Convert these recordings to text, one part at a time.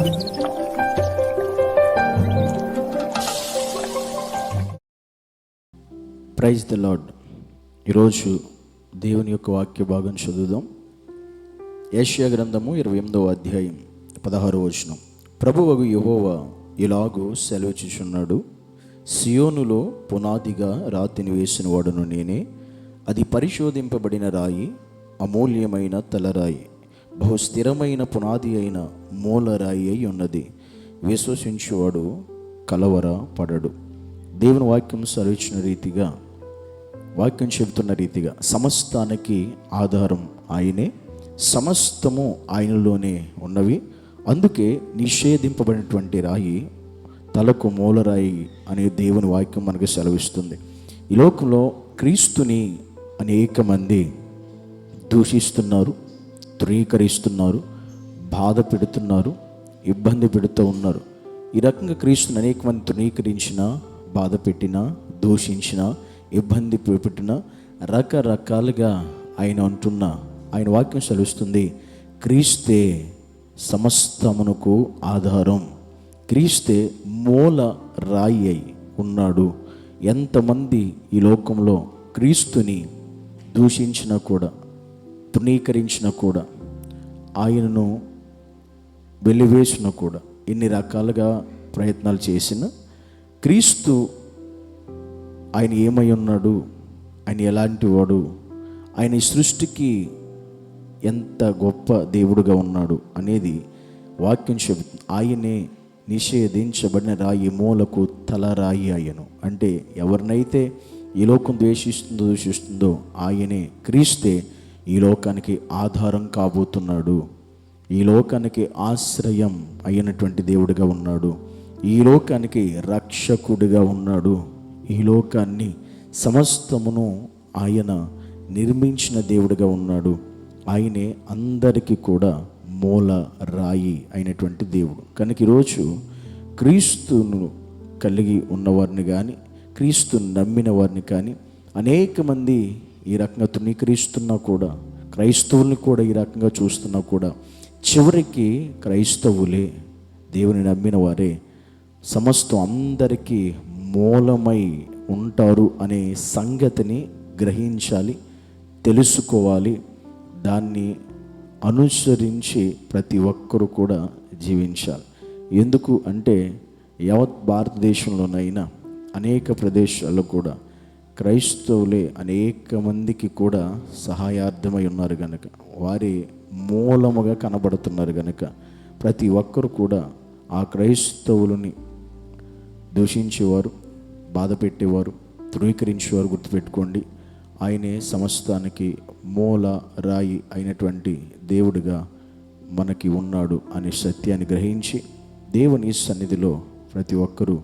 Praise the lord ఈరోజు దేవుని యొక్క వాక్య భాగం చదువుదాం. ఏషియా గ్రంథము ఇరవై ఎనిమిదవ అధ్యాయం పదహారు వచనం. ప్రభువగు యహోవా ఇలాగూ సెలవుచుచున్నాడు సియోనులో పునాదిగా రాతిని వేసిన వాడును నేనే. అది పరిశోధింపబడిన రాయి అమూల్యమైన తలరాయి. బహు స్థిరమైన పునాది అయిన మూలరాయి అయి ఉన్నది. విశ్వసించువాడు కలవర పడడు దేవుని వాక్యం సరిచిన రీతిగా వాక్యం చెబుతున్న రీతిగా సమస్తానికి ఆధారం ఆయనే సమస్తము ఆయనలోనే ఉన్నవి. అందుకే నిషేధింపబడినటువంటి రాయి తలకు మూలరాయి అనే దేవుని వాక్యం మనకు సెలవిస్తుంది. ఈ లోకంలో క్రీస్తుని అనేక మంది దూషిస్తున్నారు. ధృవీకరిస్తున్నారు బాధ పెడుతున్నారు ఇబ్బంది పెడుతూ ఉన్నారు. ఈ రకంగా క్రీస్తుని అనేక మంది ధృవీకరించిన బాధ పెట్టిన దూషించిన ఇబ్బంది పెట్టిన రకరకాలుగా ఆయన అంటున్న ఆయన వాక్యం సెలవుస్తుంది క్రీస్తే సమస్తమునకు ఆధారం. క్రీస్తే మూల రాయి అయి ఉన్నాడు. ఎంతమంది ఈ లోకంలో క్రీస్తుని దూషించినా కూడా తృణీకరించినా కూడా ఆయనను వెలివేసినా కూడా ఎన్ని రకాలుగా ప్రయత్నాలు చేసిన క్రీస్తు ఆయన ఏమై ఉన్నాడు? ఆయన ఎలాంటి వాడు? ఆయన సృష్టికి ఎంత గొప్ప దేవుడుగా ఉన్నాడు అనేది వాక్యం చెబుతుంది. ఆయనే నిషేధించబడిన రాయి మూలకు తల రాయి అయ్యను అంటే ఎవరినైతే ఈ లోకం ద్వేషిస్తుందో దూషిస్తుందో ఆయనే క్రీస్తే ఈ లోకానికి ఆధారం కాబోతున్నాడు. ఈ లోకానికి ఆశ్రయం అయినటువంటి దేవుడిగా ఉన్నాడు. ఈ లోకానికి రక్షకుడిగా ఉన్నాడు. ఈ లోకాన్ని సమస్తమును ఆయన నిర్మించిన దేవుడిగా ఉన్నాడు. ఆయనే అందరికీ కూడా మూల రాయి అయినటువంటి దేవుడు. కనుక ఈరోజు క్రీస్తును కలిగి ఉన్నవారిని కానీ క్రీస్తు నమ్మిన వారిని కానీ అనేక మంది ఈ రకంగా తృణీకరిస్తున్నా కూడా క్రైస్తవుల్ని కూడా ఈ రకంగా చూస్తున్నా కూడా చివరికి క్రైస్తవులే దేవుని నమ్మిన వారే సమస్తం అందరికీ మూలమై ఉంటారు అనే సంగతిని గ్రహించాలి తెలుసుకోవాలి. దాన్ని అనుసరించి ప్రతి ఒక్కరూ కూడా జీవించాలి. ఎందుకు అంటే యావత్ భారతదేశంలోనైనా అనేక ప్రదేశాల్లో కూడా క్రైస్తవులే అనేక మందికి కూడా సహాయార్థమై ఉన్నారు కనుక వారి మూలముగా కనబడుతున్నారు కనుక ప్రతి ఒక్కరు కూడా ఆ క్రైస్తవులని దూషించేవారు బాధ పెట్టేవారు ధృవీకరించేవారు గుర్తుపెట్టుకోండి. ఆయనే సమస్తానికి మూల రాయి అయినటువంటి దేవుడిగా మనకి ఉన్నాడు అనే సత్యాన్ని గ్రహించి దేవుని సన్నిధిలో ప్రతి ఒక్కరూ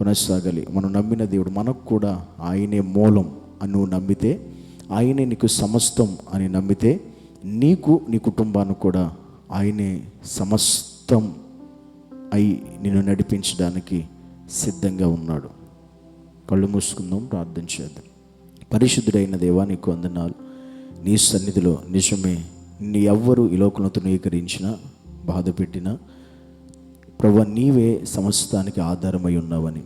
కొనసాగాలి. మనం నమ్మిన దేవుడు మనకు కూడా ఆయనే మూలం అని నువ్వు నమ్మితే ఆయనే నీకు సమస్తం అని నమ్మితే నీకు నీ కుటుంబాన్ని కూడా ఆయనే సమస్తం అయి నిన్ను నడిపించడానికి సిద్ధంగా ఉన్నాడు. కళ్ళు మూసుకుందాం ప్రార్థన చేద్దాం. పరిశుద్ధుడైన దేవా నీకు వందనాలు. నీ సన్నిధిలో నిజమే నీ ఎవ్వరు ఈ లోకంలో తృణీకరించినా బాధ పెట్టినా ప్రభు నీవే సమస్తానికి ఆధారమై ఉన్నావని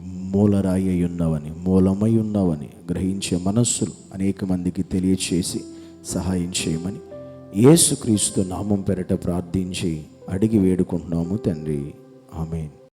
మూలరాయి అయి ఉన్నావని మూలమై ఉన్నావని గ్రహించే మనస్సులు అనేక మందికి తెలియచేసి సహాయం చేయమని యేసుక్రీస్తు నామం పెరట ప్రార్థించి అడిగి వేడుకుంటున్నాము తండ్రి. ఆమెన్.